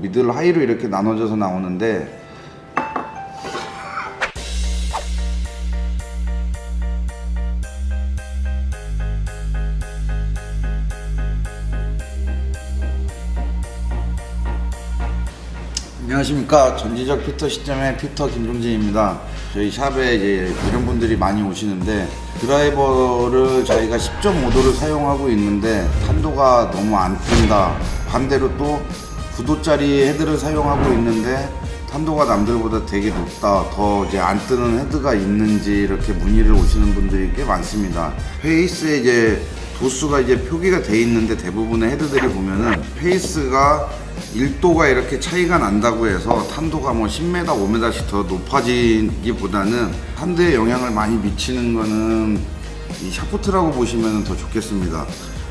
미들 하이로 이렇게 나눠져서 나오는데 안녕하십니까 전지적 피터 시점의 피터 김종진입니다. 저희 샵에 이제 이런 분들이 많이 오시는데 드라이버를 저희가 10.5도를 사용하고 있는데 탄도가 너무 안 뜬다. 반대로 또 9도짜리 헤드를 사용하고 있는데 탄도가 남들보다 되게 높다. 더 이제 안 뜨는 헤드가 있는지 이렇게 문의를 오시는 분들이 꽤 많습니다. 페이스에 이제 도수가 이제 표기가 돼 있는데 대부분의 헤드들이 보면은 페이스가 1도가 이렇게 차이가 난다고 해서 탄도가 뭐 10m, 5m씩 더 높아지기보다는 탄도에 영향을 많이 미치는 거는 이 샤프트라고 보시면 더 좋겠습니다.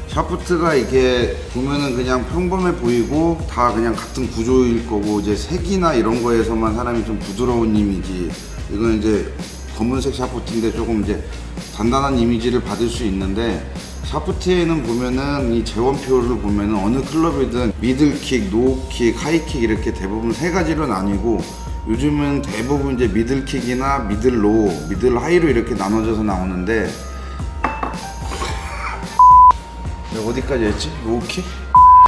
샤프트가 이렇게 보면은 그냥 평범해 보이고 다 그냥 같은 구조일 거고 이제 색이나 이런 거에서만 사람이 좀 부드러운 이미지. 이건 이제 검은색 샤프트인데 조금 이제 단단한 이미지를 받을 수 있는데 샤프트에는 보면은 이 재원표를 보면은 어느 클럽이든 미들킥, 노킥, 하이킥 이렇게 대부분 세 가지로 나뉘고 요즘은 대부분 이제 미들킥이나 미들로우, 미들 하이로 이렇게 나눠져서 나오는데 어디까지 했지? 로우킥?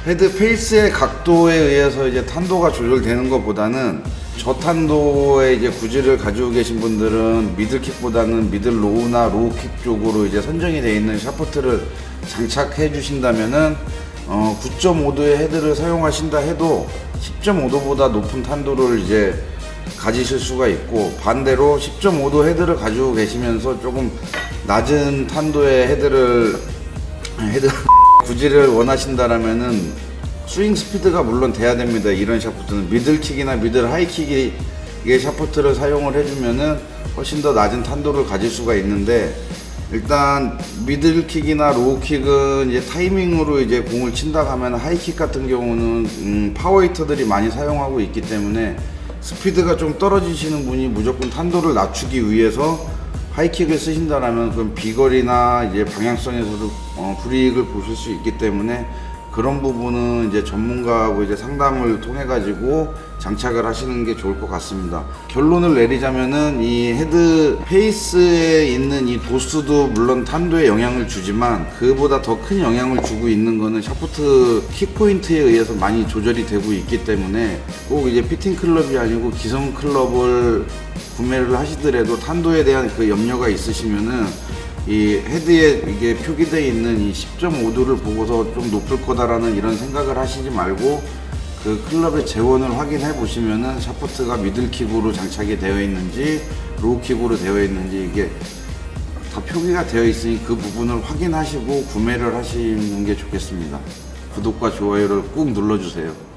헤드 페이스의 각도에 의해서 이제 탄도가 조절되는 것보다는 저탄도의 이제 구질을 가지고 계신 분들은 미들킥보다는 미들 로우나 로우킥 쪽으로 이제 선정이 되어 있는 샤프트를 장착해 주신다면은 어 9.5도의 헤드를 사용하신다 해도 10.5도보다 높은 탄도를 이제 가지실 수가 있고 반대로 10.5도 헤드를 가지고 계시면서 조금 낮은 탄도의 헤드를 헤드 구질을 원하신다라면은 스윙 스피드가 물론 돼야 됩니다. 이런 샤프트는 미들킥이나 미들 하이킥의 샤프트를 사용을 해주면은 훨씬 더 낮은 탄도를 가질 수가 있는데 일단 미들킥이나 로우킥은 이제 타이밍으로 이제 공을 친다 하면 하이킥 같은 경우는 음, 파워히터들이 많이 사용하고 있기 때문에 스피드가 좀 떨어지시는 분이 무조건 탄도를 낮추기 위해서 하이킥을 쓰신다라면 그럼 비거리나 이제 방향성에서도 어, 불이익을 보실 수 있기 때문에 그런 부분은 이제 전문가하고 이제 상담을 통해 가지고 장착을 하시는 게 좋을 것 같습니다. 결론을 내리자면은 이 헤드 페이스에 있는 이 도수도 물론 탄도에 영향을 주지만 그보다 더 큰 영향을 주고 있는 거는 샤프트 킥 포인트에 의해서 많이 조절이 되고 있기 때문에 꼭 이제 피팅 클럽이 아니고 기성 클럽을 구매를 하시더라도 탄도에 대한 그 염려가 있으시면은 이 헤드에 이게 표기되어 있는 이 10.5도를 보고서 좀 높을 거다라는 이런 생각을 하시지 말고 그 클럽의 재원을 확인해 보시면은 샤프트가 미들킥으로 장착이 되어 있는지 로우킥으로 되어 있는지 이게 다 표기가 되어 있으니 그 부분을 확인하시고 구매를 하시는 게 좋겠습니다. 구독과 좋아요를 꾹 눌러주세요.